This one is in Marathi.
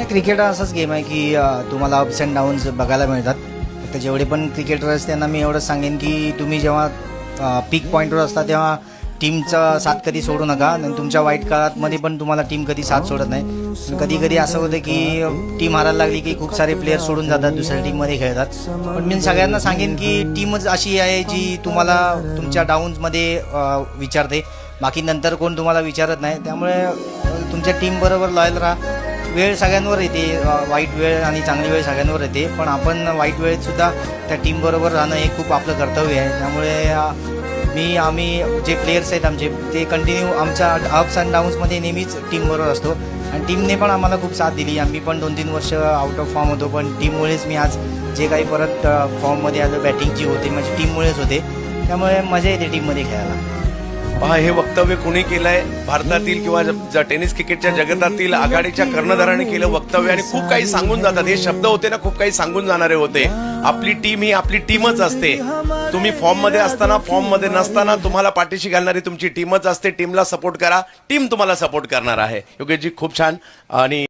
नाही क्रिकेट असाच गेम आहे की तुम्हाला अप्स अँड डाऊन्स बघायला मिळतात. तर जेवढे पण क्रिकेटर्स त्यांना मी एवढंच सांगेन की तुम्ही जेव्हा पीक पॉईंटवर असता तेव्हा टीमचा साथ कधी सोडू नका. आणि तुमच्या वाईट काळातमध्ये पण तुम्हाला टीम कधी साथ सोडत नाही. कधी कधी असं होतं की टीम हारायला लागली की खूप सारे प्लेयर सोडून जातात दुसऱ्या टीममध्ये खेळतात. पण मी सगळ्यांना सांगेन की टीमच अशी आहे जी तुम्हाला तुमच्या डाऊन्समध्ये विचारते. बाकी नंतर कोण तुम्हाला विचारत नाही. त्यामुळे तुमच्या टीमबरोबर लॉयल राहा. वेळ सगळ्यांवर येते वाईट वेळ आणि चांगली वेळ सगळ्यांवर येते. पण आपण वाईट वेळेत सुद्धा त्या टीमबरोबर राहणं हे खूप आपलं कर्तव्य आहे. त्यामुळे मी आम्ही जे प्लेयर्स आहेत आमचे ते कंटिन्यू आमच्या अप्स अँड डाऊन्समध्ये नेहमीच टीमबरोबर असतो. आणि टीमने पण आम्हाला खूप साथ दिली. आम्ही पण दोन तीन वर्ष आउट ऑफ फॉर्म होतो पण टीममुळेच मी आज जे काही परत फॉर्ममध्ये आलो बॅटिंगची होते म्हणजे टीममुळेच होते. त्यामुळे मजा येते टीममध्ये खेळायला. पहा हे वक्तव्य कुणी केलंय? भारतातील किंवा टेनिस क्रिकेटच्या जगतातील आघाडीच्या कर्णधाराने केलं वक्तव्य आणि खूप काही सांगून जातात. हे शब्द होते ना खूप काही सांगून जाणारे होते. आपली टीम ही आपली टीमच असते. तुम्ही फॉर्ममध्ये असताना फॉर्ममध्ये नसताना तुम्हाला पाठीशी घालणारी तुमची टीमच असते. टीमला सपोर्ट करा. टीम तुम्हाला सपोर्ट करणार आहे. योगेशजी खूप छान. आणि